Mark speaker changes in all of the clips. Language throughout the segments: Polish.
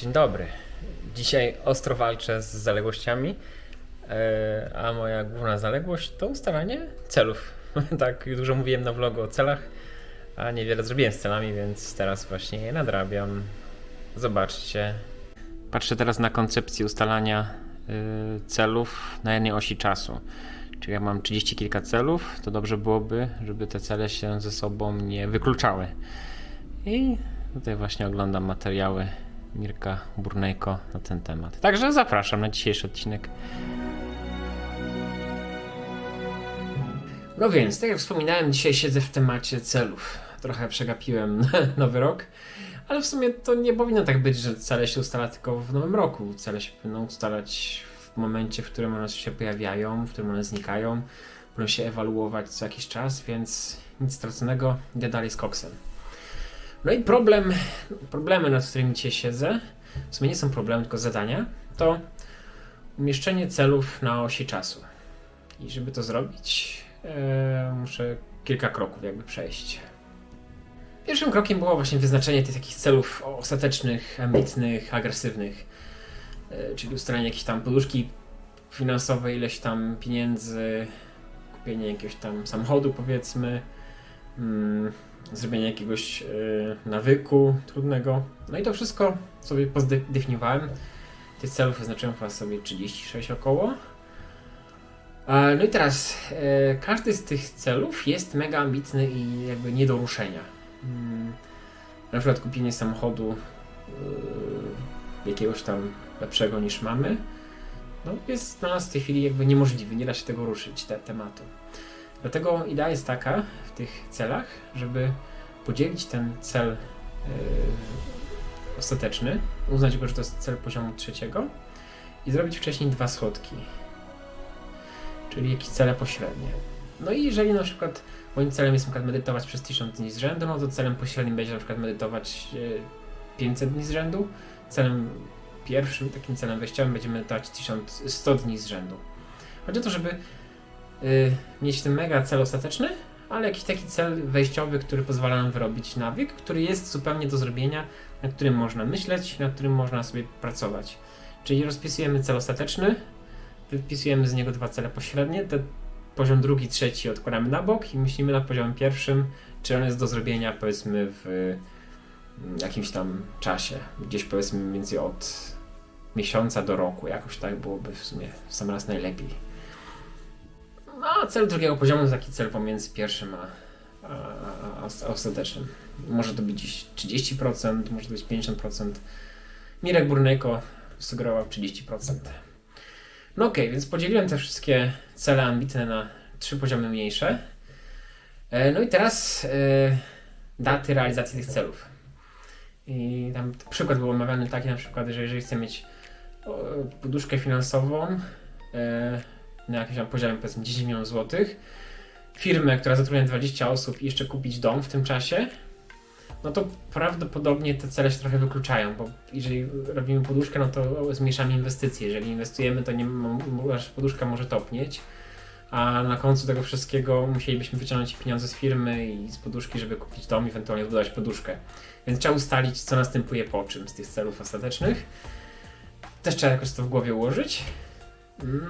Speaker 1: Dzień dobry. Dzisiaj ostro walczę z zaległościami, e, a moja główna zaległość to ustalanie celów. tak dużo mówiłem na vlogu o celach, a niewiele zrobiłem z celami, więc teraz właśnie je nadrabiam. Zobaczcie. Patrzę teraz na koncepcję ustalania y, celów na jednej osi czasu. Czyli jak mam 30 kilka celów, to dobrze byłoby, żeby te cele się ze sobą nie wykluczały. I tutaj właśnie oglądam materiały Mirka Burnejko na ten temat. Także zapraszam na dzisiejszy odcinek. No więc, tak jak wspominałem, dzisiaj siedzę w temacie celów. Trochę przegapiłem nowy rok, ale w sumie to nie powinno tak być, że cele się ustala tylko w nowym roku. Cele się powinną ustalać w momencie, w którym one się pojawiają, w którym one znikają. Powinno się ewaluować co jakiś czas, więc nic straconego, idę dalej z koksem. No i problem, problemy, nad którymi dzisiaj siedzę, w sumie nie są problemy, tylko zadania, to umieszczenie celów na osi czasu. I żeby to zrobić, e, muszę kilka kroków jakby przejść. Pierwszym krokiem było właśnie wyznaczenie tych takich celów ostatecznych, ambitnych, agresywnych. E, czyli ustalenie jakiejś tam poduszki finansowej, ileś tam pieniędzy, kupienie jakiegoś tam samochodu powiedzmy, mm, zrobienie jakiegoś y, nawyku trudnego. No i to wszystko sobie pozdefiniowałem. Tych celów wyznaczyłem chyba sobie 36 około. E, No i teraz e, każdy z tych celów jest mega ambitny i jakby nie do ruszenia. Mm, Na przykład kupienie samochodu y, jakiegoś tam lepszego niż mamy no, jest dla nas w tej chwili jakby niemożliwy, nie da się tego ruszyć, te tematu. Dlatego idea jest taka w tych celach, żeby podzielić ten cel yy, ostateczny, uznać go, że to jest cel poziomu trzeciego i zrobić wcześniej dwa schodki, czyli jakieś cele pośrednie. No i jeżeli na przykład moim celem jest na przykład medytować przez 1000 dni z rzędu, no to celem pośrednim będzie na przykład medytować yy, 500 dni z rzędu, celem pierwszym takim celem wejściowym będzie medytować 1100 dni z rzędu. Chodzi o to, żeby y, mieć ten mega cel ostateczny, ale jakiś taki cel wejściowy, który pozwala nam wyrobić nawyk, który jest zupełnie do zrobienia, na którym można myśleć, na którym można sobie pracować. Czyli rozpisujemy cel ostateczny, wypisujemy z niego dwa cele pośrednie, te poziom drugi, trzeci odkładamy na bok i myślimy nad poziomem pierwszym, czy on jest do zrobienia powiedzmy w mm, jakimś tam czasie, gdzieś powiedzmy więcej od miesiąca do roku, jakoś tak byłoby w sumie w sam raz najlepiej. No, a cel drugiego poziomu to taki cel pomiędzy pierwszym a, a, a, ostatecznym. Może to być gdzieś 30%, może to być 50%. Mirek Burnejko sugerował 30%. No okej, więc podzieliłem te wszystkie cele ambitne na trzy poziomy mniejsze. E, No i teraz e, daty realizacji tych celów. I tam przykład był omawiany taki na przykład, że jeżeli chcę mieć poduszkę finansową e, na jakimś tam poziomie powiedzmy 10 milionów złotych, firmę, która zatrudnia 20 osób i jeszcze kupić dom w tym czasie, no to prawdopodobnie te cele się trochę wykluczają, bo jeżeli robimy poduszkę, no to zmniejszamy inwestycje. Jeżeli inwestujemy, to nie, nasza poduszka może topnieć, a na końcu tego wszystkiego musielibyśmy wyciągnąć pieniądze z firmy i z poduszki, żeby kupić dom i ewentualnie zbudować poduszkę. Więc trzeba ustalić, co następuje po czym z tych celów ostatecznych. Też trzeba jakoś to w głowie ułożyć.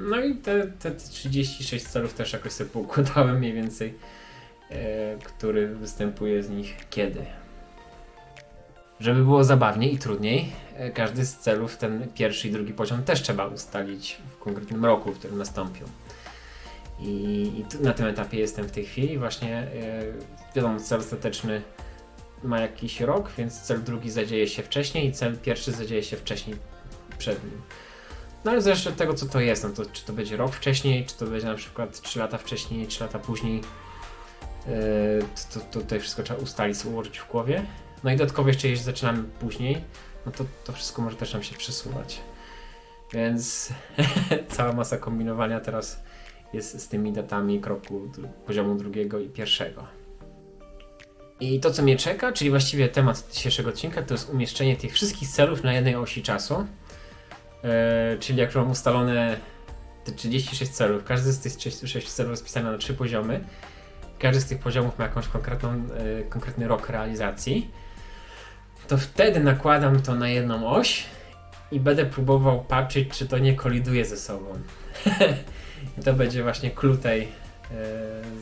Speaker 1: No i te, te 36 celów też jakoś sobie poukładałem mniej więcej, e, który występuje z nich kiedy. Żeby było zabawniej i trudniej, e, każdy z celów, ten pierwszy i drugi poziom też trzeba ustalić w konkretnym roku, w którym nastąpią. I, i tu, na tym etapie jestem w tej chwili. Właśnie e, wiadomo, cel ostateczny ma jakiś rok, więc cel drugi zadzieje się wcześniej i cel pierwszy zadzieje się wcześniej przed nim. No ale zależy od tego, co to jest. No to, czy to będzie rok wcześniej, czy to będzie na przykład 3 lata wcześniej, 3 lata później. Yy, to, to tutaj wszystko trzeba ustalić, ułożyć w głowie. No i dodatkowo jeszcze jeśli zaczynamy później, no to to wszystko może też nam się przesuwać. Więc cała masa kombinowania teraz jest z tymi datami kroku poziomu drugiego i pierwszego. I to, co mnie czeka, czyli właściwie temat dzisiejszego odcinka, to jest umieszczenie tych wszystkich celów na jednej osi czasu. E, czyli jak mam ustalone te 36 celów, każdy z tych 36 celów rozpisany na trzy poziomy. Każdy z tych poziomów ma jakąś konkretną, e, konkretny rok realizacji. To wtedy nakładam to na jedną oś i będę próbował patrzeć, czy to nie koliduje ze sobą. I to będzie właśnie clue tej e,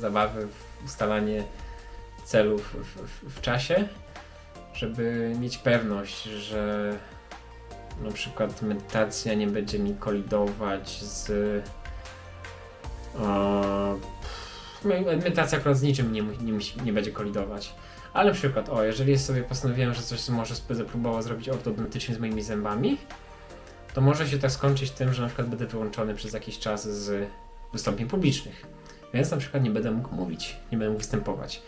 Speaker 1: zabawy w ustalanie celów w, w, w czasie, żeby mieć pewność, że na przykład medytacja nie będzie mi kolidować z. O, medytacja akurat z niczym nie, nie, nie będzie kolidować. Ale na przykład, o, jeżeli sobie postanowiłem, że coś może będę próbował zrobić ortodontycznie z moimi zębami, to może się tak skończyć tym, że na przykład będę wyłączony przez jakiś czas z wystąpień publicznych. Więc na przykład nie będę mógł mówić, nie będę mógł występować.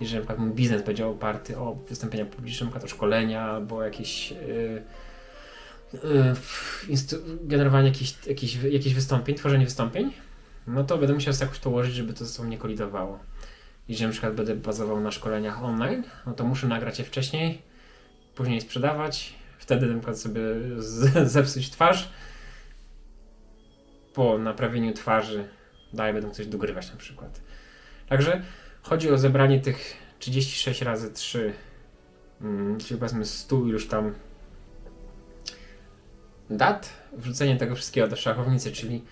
Speaker 1: Jeżeli na przykład mój biznes będzie oparty o wystąpienia publiczne, na przykład o szkolenia albo jakieś yy, generowanie jakichś, jakichś, jakichś wystąpień, tworzenie wystąpień, no to będę musiał sobie jakoś to ułożyć, żeby to ze sobą nie kolidowało. Jeżeli na przykład będę bazował na szkoleniach online, no to muszę nagrać je wcześniej, później sprzedawać, wtedy na przykład sobie zepsuć twarz. Po naprawieniu twarzy dalej będę coś dogrywać na przykład. Także chodzi o zebranie tych 36 razy 3, mm, czyli powiedzmy 100 już tam dat, wrzucenie tego wszystkiego do szachownicy, czyli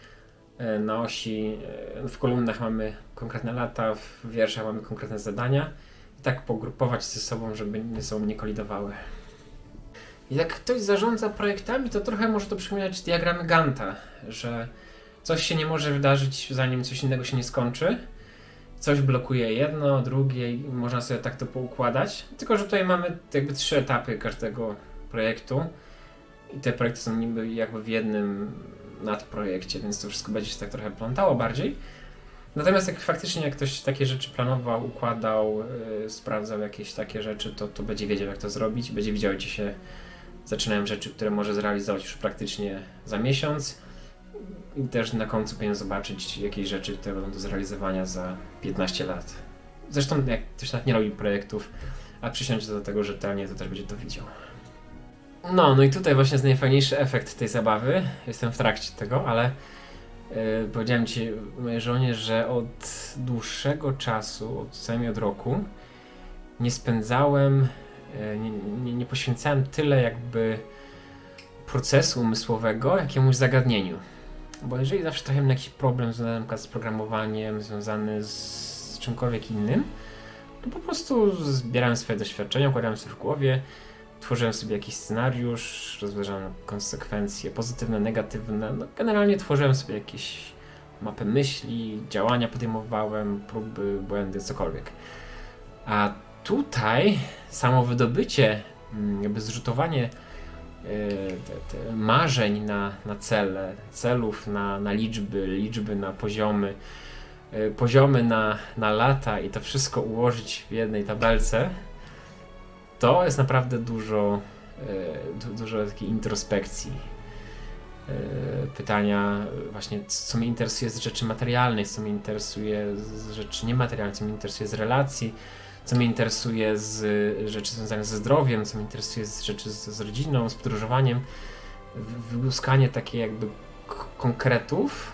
Speaker 1: e, na osi, e, w kolumnach mamy konkretne lata, w wierszach mamy konkretne zadania i tak pogrupować ze sobą, żeby ze sobą nie kolidowały. Jak ktoś zarządza projektami, to trochę może to przypominać diagramy Ganta, że coś się nie może wydarzyć, zanim coś innego się nie skończy. Coś blokuje jedno, drugie i można sobie tak to poukładać. Tylko, że tutaj mamy jakby trzy etapy każdego projektu i te projekty są niby jakby w jednym nadprojekcie, więc to wszystko będzie się tak trochę plątało bardziej. Natomiast jak faktycznie jak ktoś takie rzeczy planował, układał, yy, sprawdzał jakieś takie rzeczy, to, to będzie wiedział jak to zrobić, będzie widział gdzie się zaczynają rzeczy, które może zrealizować już praktycznie za miesiąc i też na końcu powinien zobaczyć jakieś rzeczy, które będą do zrealizowania za 15 lat. Zresztą jak ktoś nawet nie robi projektów, a przysiądzie do tego rzetelnie, to też będzie to widział. No, no i tutaj właśnie jest najfajniejszy efekt tej zabawy. Jestem w trakcie tego, ale yy, powiedziałem ci mojej żonie, że od dłuższego czasu, od co najmniej od roku, nie spędzałem, yy, nie, nie, poświęcałem tyle jakby procesu umysłowego jakiemuś zagadnieniu. Bo jeżeli zawsze trochę mam jakiś problem związany na przykład z programowaniem, związany z czymkolwiek innym, to po prostu zbierałem swoje doświadczenia, układałem sobie w głowie, tworzyłem sobie jakiś scenariusz, rozważałem konsekwencje pozytywne, negatywne. No, generalnie tworzyłem sobie jakieś mapy myśli, działania podejmowałem, próby, błędy, cokolwiek. A tutaj samo wydobycie, mm, jakby zrzutowanie e, te, te marzeń na, na cele, celów na, na liczby, liczby na poziomy, e, poziomy na, na lata i to wszystko ułożyć w jednej tabelce, to jest naprawdę dużo, e, du- dużo takiej introspekcji. E, Pytania właśnie, co mnie interesuje z rzeczy materialnych, co mnie interesuje z rzeczy niematerialnych, co mnie interesuje z relacji, co mnie interesuje z rzeczy związanych ze zdrowiem, co mnie interesuje z rzeczy z, z rodziną, z podróżowaniem. Wyłuskanie takie jakby konkretów,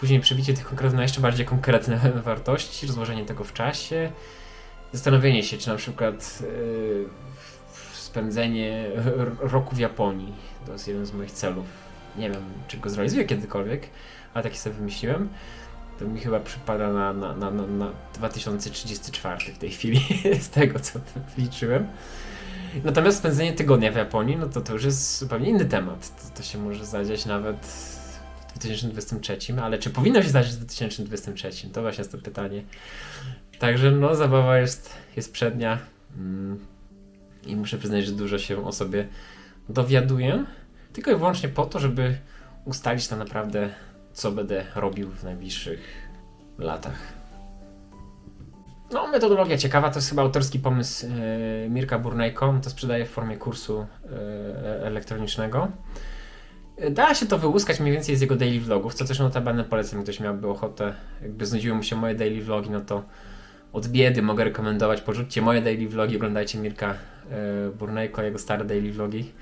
Speaker 1: później przebicie tych konkretów na jeszcze bardziej konkretne wartości, rozłożenie tego w czasie, zastanowienie się, czy na przykład yy, spędzenie roku w Japonii to jest jeden z moich celów. Nie wiem, czy go zrealizuję kiedykolwiek, ale taki sobie wymyśliłem. To mi chyba przypada na, na, na, na, na 2034 w tej chwili, z tego co liczyłem. Natomiast spędzenie tygodnia w Japonii, no to to już jest zupełnie inny temat. To, to się może zadziać nawet 2023, ale czy powinno się zdarzyć w 2023? To właśnie jest to pytanie. Także no, zabawa jest, jest przednia mm, i muszę przyznać, że dużo się o sobie dowiaduję, tylko i wyłącznie po to, żeby ustalić tak naprawdę, co będę robił w najbliższych latach. No, metodologia ciekawa, to jest chyba autorski pomysł e, Mirka Burnejko, to sprzedaje w formie kursu e, elektronicznego. Da się to wyłuskać mniej więcej z jego daily vlogów, co też notabene polecam, ktoś miałby ochotę, jakby znudziły mu się moje daily vlogi, no to od biedy mogę rekomendować, porzućcie moje daily vlogi, oglądajcie Mirka e, Burnejko, jego stare daily vlogi,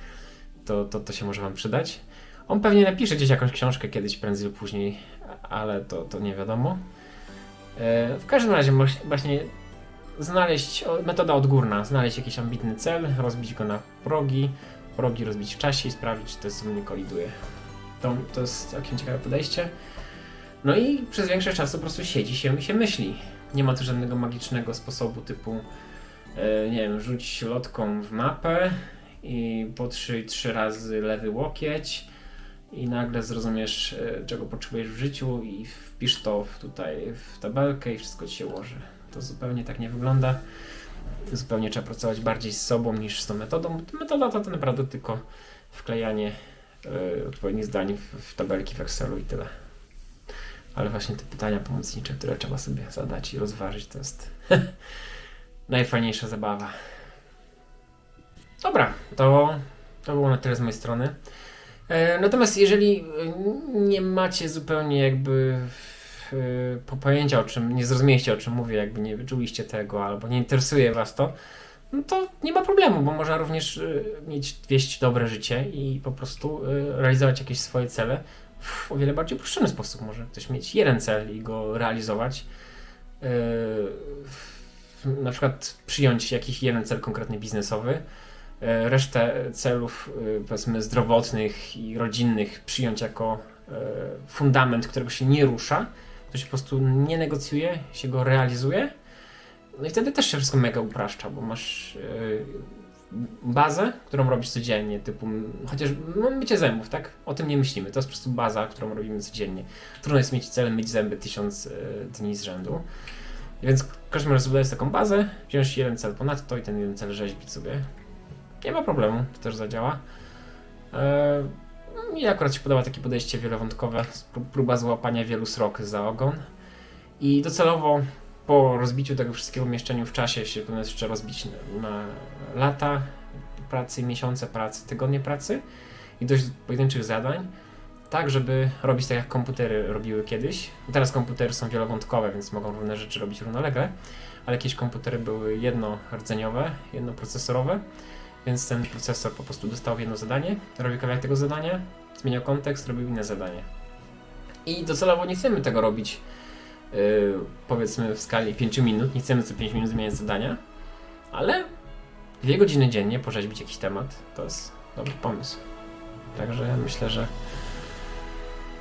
Speaker 1: to, to, to się może wam przydać. On pewnie napisze gdzieś jakąś książkę kiedyś, prędzej lub później, ale to, to nie wiadomo. E, w każdym razie właśnie znaleźć, metoda odgórna, znaleźć jakiś ambitny cel, rozbić go na progi, progi rozbić w czasie i sprawdzić, czy to sobą nie koliduje. To, to jest całkiem ciekawe podejście. No i przez większość czasu po prostu siedzi się i się myśli. Nie ma tu żadnego magicznego sposobu typu, e, nie wiem, rzuć lotką w mapę i potrzyj trzy razy lewy łokieć i nagle zrozumiesz, e, czego potrzebujesz w życiu i wpisz to tutaj w tabelkę i wszystko ci się ułoży. To zupełnie tak nie wygląda. Zupełnie trzeba pracować bardziej z sobą niż z tą metodą. Metoda to, to naprawdę tylko wklejanie e, odpowiednich zdań w, w tabelki w Excelu i tyle. Ale właśnie te pytania pomocnicze, które trzeba sobie zadać i rozważyć, to jest najfajniejsza zabawa. Dobra, to, to było na tyle z mojej strony. E, Natomiast jeżeli nie macie zupełnie jakby po pojęcia o czym, nie zrozumieliście o czym mówię, jakby nie wyczuliście tego albo nie interesuje was to, no to nie ma problemu, bo można również e, mieć wieść dobre życie i po prostu e, realizować jakieś swoje cele w o wiele bardziej uproszczony sposób. Może ktoś mieć jeden cel i go realizować. Na przykład przyjąć jakiś jeden cel konkretny biznesowy, resztę celów powiedzmy zdrowotnych i rodzinnych przyjąć jako fundament, którego się nie rusza, to się po prostu nie negocjuje, się go realizuje. No i wtedy też się wszystko mega upraszcza, bo masz e, bazę, którą robisz codziennie, typu chociaż no, mycie zębów, tak? O tym nie myślimy. To jest po prostu baza, którą robimy codziennie. Trudno jest mieć cel myć zęby tysiąc e, dni z rzędu. Więc każdy może dać taką bazę, wziąć jeden cel ponadto i ten jeden cel rzeźbić sobie. Nie ma problemu, to też zadziała. E, mi akurat się podoba takie podejście wielowątkowe, próba złapania wielu srok za ogon. I docelowo po rozbiciu tego wszystkiego, umieszczeniu w czasie się to jeszcze rozbić na, na lata pracy, miesiące pracy, tygodnie pracy i dość pojedynczych zadań, tak żeby robić tak jak komputery robiły kiedyś. Teraz komputery są wielowątkowe, więc mogą różne rzeczy robić równolegle, ale jakieś komputery były jednorodzeniowe, jednoprocesorowe, więc ten procesor po prostu dostał jedno zadanie, robił kawałek tego zadania, zmieniał kontekst, robił inne zadanie. I docelowo nie chcemy tego robić yy, powiedzmy w skali 5 minut, nie chcemy co 5 minut zmieniać zadania, ale dwie godziny dziennie porzeźbić jakiś temat to jest dobry pomysł. Także myślę, że,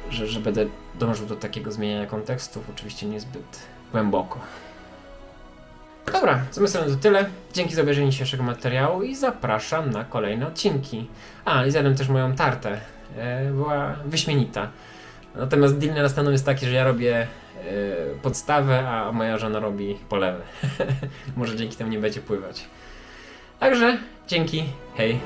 Speaker 1: że, że będę dążył do takiego zmieniania kontekstów, oczywiście niezbyt głęboko. Dobra, z mojej strony to tyle. Dzięki za obejrzenie dzisiejszego materiału i zapraszam na kolejne odcinki. A, i zjadłem też moją tartę. E, była wyśmienita. Natomiast deal na następną jest taki, że ja robię e, podstawę, a moja żona robi polewę. Może dzięki temu nie będzie pływać. Także dzięki, hej.